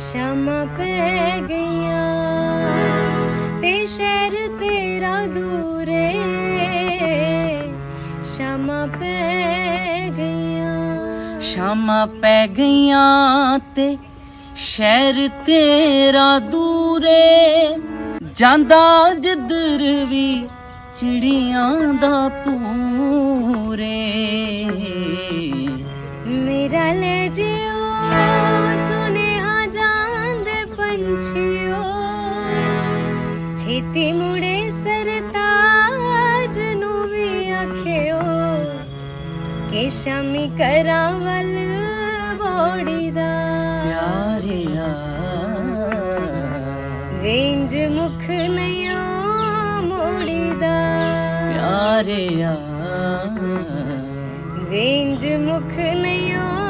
ਸ਼ਾਮਾਂ ਪੈ ਗਈਆਂ ਤੇ ਸ਼ਹਿਰ ਤੇਰਾ ਦੂਰੇ ਸ਼ਾਮਾਂ ਪੈ ਗਈਆਂ। ਸ਼ਾਮਾਂ ਪੈ ਗਈਆਂ ਤੇ ਸ਼ਹਿਰ ਤੇਰਾ ਦੂਰੇ ਜਾਂਦਾ ਜਿੱਧਰ ਵੀ ਚਿੜੀਆਂ ਦਾ ਪੂਰੇ ਮੇਰਾ ਲੈ ਜਿਓ ਛੇਤੀ ਮੁੜੇ ਸਰਤਾਜ ਨੂੰ ਵੀ ਆਖਿਓ ਕਿ ਸ਼ਾਮੀ ਕਰਾਂ ਵੱਲ ਬੋੜੀ ਦਾ। ਪਿਆਰਿਆ। ਵੇਂਜ ਮੁਖ ਨਿਓ ਮੋੜੀ ਦਾ। ਪਿਆਰਿਆ। ਵੇਂਜ ਮੁਖ ਨਿਓ